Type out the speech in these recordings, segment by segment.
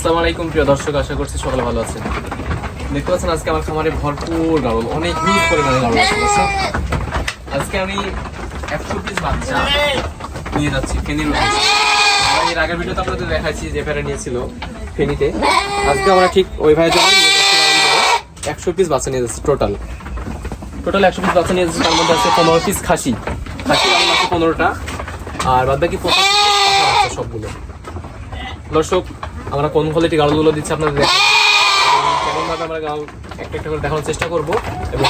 আসসালামু আলাইকুম, প্রিয় দর্শক, আশা করছি সকলে ভালো আছেন। দেখতে পাচ্ছেন, আজকে আমার খামারে ভরপুর গাড়ল অনেক হিউজ পরিমাণে গাড়ল আজকে আমি একশো পিস বাচ্চা নিয়ে যাচ্ছি ফেনির এর আগের ভিডিওতে আপনাদের দেখাচ্ছি যে ফেরা নিয়েছিল ফেনিতে। আজকে আমরা ঠিক ওই ভাইয়ের জন্য একশো পিস বাচ্চা নিয়ে যাচ্ছি টোটাল টোটাল একশো পিস বাচ্চা নিয়ে যাচ্ছি, তার মধ্যে আছে পনেরো পিস খাসি। খাসি পনেরোটা, আর বাদ বাকি পঁচাশি সবগুলো। দর্শক আমরা কোন কোয়ালিটি গাড়লগুলো দিচ্ছি আপনাদের কেমনভাবে আমরা গাড়ল একটা একটা করে দেখানোর চেষ্টা করব এবং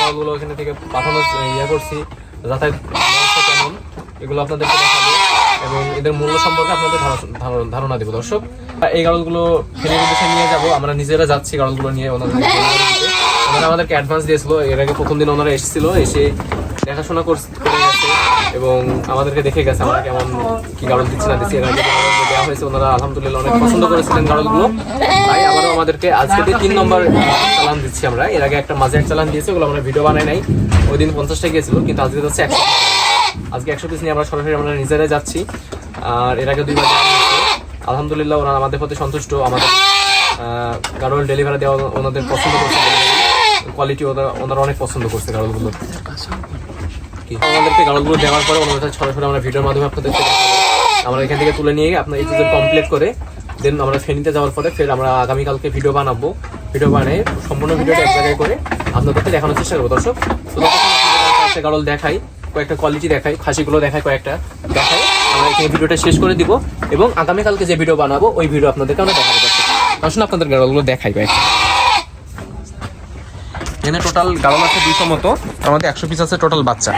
গাড়লগুলো এখানে থেকে পাঠানোর ইয়ে করছি, যাতায়াত কেমন, এগুলো আপনাদেরকে দেখাবো এবং এদের মূল্য সম্পর্কে আপনাদের ধারণা- দেবো, দর্শক। এই গাড়লগুলো ফেলে দেশে নিয়ে যাব, আমরা নিজেরা যাচ্ছি গাড়লগুলো নিয়ে ওনাদের ওনারা আমাদেরকে অ্যাডভান্স দিয়েছিল, এর আগে প্রথম দিন ওনারা এসেছিল, এসে দেখাশোনা করে এবং আমাদেরকে দেখে গেছে আমরা কেমন কি গাড়ল দিচ্ছি না দিচ্ছি গাড়লগুলো দেওয়া হয়েছে ওনারা আলহামদুলিল্লাহ অনেক পছন্দ করেছিলেন গাড়লগুলো তাই আবারও আমাদেরকে আজকে দিয়ে তিন নম্বর চালান দিচ্ছি আমরা। এর আগে একটা মাঝে এক চালান দিয়েছে ওগুলো আমরা ভিডিও বানাই নাই। ওই দিন পঞ্চাশটা গিয়েছিল কিন্তু আজকে যাচ্ছে একশো। আজকে একশো পিস নিয়ে আমরা সরাসরি আমরা নিজেরাই যাচ্ছি। আর এর আগে দুইবার আলহামদুলিল্লাহ ওনারা আমাদের প্রতি সন্তুষ্ট আমাদের গাড়ল ডেলিভারি দেওয়া ওনাদের পছন্দ করছে কোয়ালিটি ওনারা অনেক পছন্দ করছে গাড়লগুলো কি? আমাদেরকে গাড়লগুলো দেওয়ার পরে ওনাদের সাথে সরাসরি আমরা ভিডিওর মাধ্যমে আপনাদেরকে দেখাবো। আমরা এখান থেকে তুলে নিয়ে আপনার এই কমপ্লিট করে দেন আমরা ফেনিতে যাওয়ার পরে ফের আমরা আগামীকালকে ভিডিও বানাবো। ভিডিও বানিয়ে সম্পূর্ণ ভিডিওটা এক জায়গায় করে আপনাদেরকে দেখানোর চেষ্টা করব। দর্শক আপনাদের কাছে গাড়ল দেখাই, কয়েকটা কোয়ালিটি দেখাই, খাসিগুলো দেখাই, কয়েকটা দেখাই। আমরা এখানে ভিডিওটা শেষ করে দিব এবং আগামীকালকে যে ভিডিও বানাবো, ওই ভিডিও আপনাদেরকে আমরা দেখাবো। দর্শক, আসুন আপনাদের গাড়লগুলো দেখাই কয়েকটা। এখানে টোটাল গাড়ল আছে দুইশো মতো। তার মধ্যে একশো পিস আছে টোটাল বাচ্চা।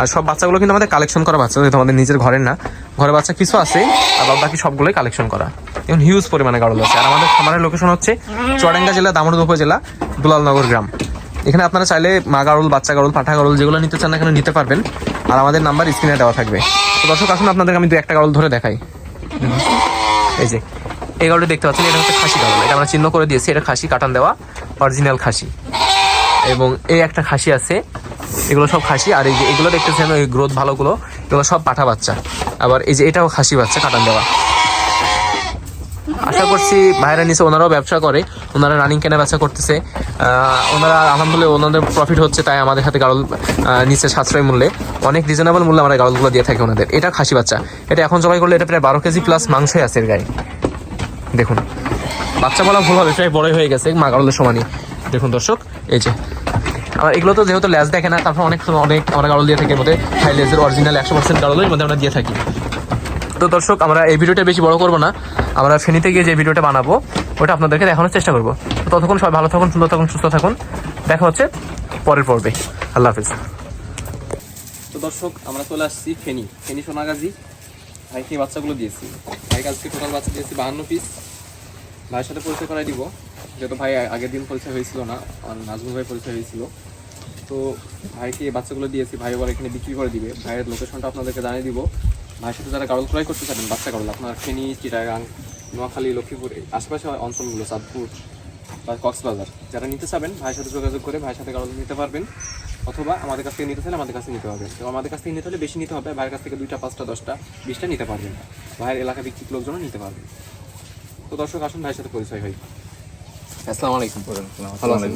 আর সব বাচ্চাগুলো কিন্তু আমাদের কালেকশন করা বাচ্চা, যেহেতু আমাদের নিজের ঘরের না। ঘরের বাচ্চা কিছু আছে, আর বাকি সবগুলোই কালেকশন করা। এখন হিউজ পরিমাণে গাড়ল আছে। আর আমাদের খামারের লোকেশন হচ্ছে চুয়াডাঙ্গা জেলা দামোদ উপজেলা, দুলালনগর গ্রাম। এখানে আপনারা চাইলে মা গাড়ল, বাচ্চা গাড়ল, পাঠা গাড়ল যেগুলো নিতে চান এখানে নিতে পারবেন। আর আমাদের নাম্বার স্ক্রিনে দেওয়া থাকবে। তো দর্শক, আসুন আপনাদেরকে আমি দু একটা গাড়ল ধরে দেখাই। এই যে, এই গাড়লটি দেখতে পাচ্ছেন, এটা হচ্ছে খাসি গাড়ল। এটা আমরা চিহ্ন করে দিয়েছি, এটা খাসি কাটান দেওয়া অরিজিনাল খাসি। এবং এই একটা খাসি আছে। এগুলো সব খাসি। আর এই যে এগুলো দেখতেছেন, ওই গ্রোথ ভালোগুলো। এগুলো সব পাঠা বাচ্চা। আবার এই যে এটাও খাসি বাচ্চা, কাটান দেওয়া। আশা করছি ভাইরা নিচে ওনারাও ব্যবসা করে। ওনারা রানিং কেনা বেচা করতেছে। ওনারা আলহামদুলিল্লাহ ওনাদের প্রফিট হচ্ছে, তাই আমাদের হাতে গাড়ল নিচে সাশ্রয় মূল্যে। অনেক রিজনেবল মূল্যে আমরা গাড়লগুলো দিয়ে থাকি ওনাদের। এটা খাসি বাচ্চা। এটা এখন জবাই করলে এটা প্রায় বারো কেজি প্লাস মাংসই আছে এর গায়ে। দেখুন। বাচ্চা বলা ভুল হবে, প্রায় বড়ই হয়ে গেছে, মা গাড়লের সমানই। দেখুন দর্শক, এই যে এগুলো তো যেহেতু ল্যাস দেখে না, তারপর অনেক অনেক আমরা গাড়ল দিয়ে থাকি মধ্যে। হাই লেজের অরিজিনাল একশো পার্সেন্ট গাড়লের মধ্যে আমরা দিয়ে থাকি। তো দর্শক, আমরা এই ভিডিওটা বেশি বড় করব না। আমরা ফেনীতে গিয়ে যে ভিডিওটা বানাবো, ওটা আপনাদেরকে দেখানোর চেষ্টা করব। ততক্ষণ সবাই ভালো থাকুন, সুন্দর থাকুন, সুস্থ থাকুন। দেখা হচ্ছে পরের পর্বে। আল্লাহ হাফিজ। তো দর্শক, আমরা চলে আসছি ফেনী। ফেনী সোনাগাজী। ভাইকে বাচ্চাগুলো দিয়েছি। ভাইকে আজকে টোটাল বাচ্চা দিয়েছি বাহান্ন পিস ভাইয়ের সাথে পরিচয় করাই দিব। যেহেতু ভাই আগের দিন পরিচয় হয়েছিল না, আর নাজমুল ভাই পরিচয় হয়েছিল। তো ভাইকে এই বাচ্চাগুলো দিয়েছি ভাই আবার এখানে বিক্রি করে দিবে। ভাইয়ের লোকেশনটা আপনাদেরকে জানিয়ে দিব। ভাইয়ের সাথে যারা গাড়ল ক্রয় করতে চাবেন বাচ্চা গাড়ল আপনার ফেনী চিটাগাং নোয়াখালী লক্ষ্মীপুর এই আশেপাশে অঞ্চলগুলো চাঁদপুর বা কক্সবাজার। যারা নিতে চাবেন ভাইয়ের সাথে যোগাযোগ করে ভাইয়ের সাথে গাড়ল নিতে পারবেন অথবা আমাদের কাছ থেকে নিতে চাইলে আমাদের কাছে নিতে হবে। তো আমাদের কাছ থেকে নিতে হলে বেশি নিতে হবে ভাইয়ের কাছ থেকে দুইটা পাঁচটা দশটা বিশটা নিতে পারবেন। ভাইয়ের এলাকা ভিত্তিক লোকজনও নিতে পারবেন। তো দর্শক আসুন ভাইয়ের সাথে পরিচয় হয় আসসালামু আলাইকুম ভালো আছেন?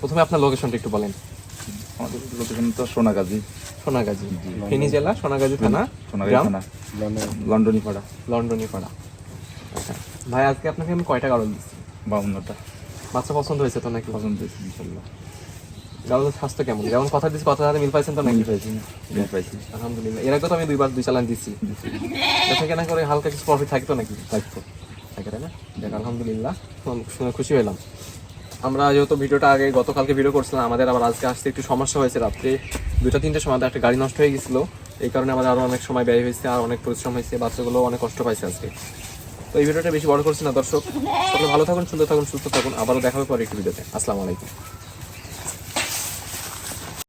প্রথমে আপনার লোকেশনটা একটু বলেন। আমাদের লোকেশন তো সোনাগাজী। সোনাগাজী। ফেনী জেলা সোনাগাজী থানা? সোনাগাজী থানা। লন্ডনী। পাড়া লন্ডনী পাড়া আচ্ছা। ভাই আজকে আপনাকে আমি কয়টা গাড়ল দিচ্ছি বাউন্নটা। বাচ্চা পছন্দ হয়েছে তো নাকি? পছন্দ হয়েছে ইনশাল্লাহ। গাড়লের স্বাস্থ্য কেমন? যেমন কথা দিচ্ছি কথা সাথে মিল পাইছেন তো নাকি? মিল পাইছি মিল পাইছি। আলহামদুলিল্লাহ। এর আগে তো আমি দুইবার দুই চালান দিচ্ছি দেখা কেনা করে হালকা কিছু প্রফিট থাকতো নাকি? থাকতো। থাকে তাই না? দেখ আলহামদুলিল্লাহ। শুনে খুশি হলাম আমরা যেহেতু ভিডিওটা আগে গতকালকে ভিডিও করছিলাম, আমাদের আবার আজকে আসতে একটু সমস্যা হয়েছে রাত্রে। দুটা তিনটের সময় একটা গাড়ি নষ্ট হয়ে গেছিল। এই কারণে আমাদের আরও অনেক সময় ব্যয় হয়েছে, আর অনেক পরিশ্রম হয়েছে বাচ্চাগুলো অনেক কষ্ট পাইছে আজকে। তো এই ভিডিওটা বেশি বড় করছি না, দর্শক। সকলে ভালো থাকুন, সুন্দর থাকুন, সুস্থ থাকুন। আবারও দেখা হবে পরে একটি ভিডিওতে আসসালামু আলাইকুম।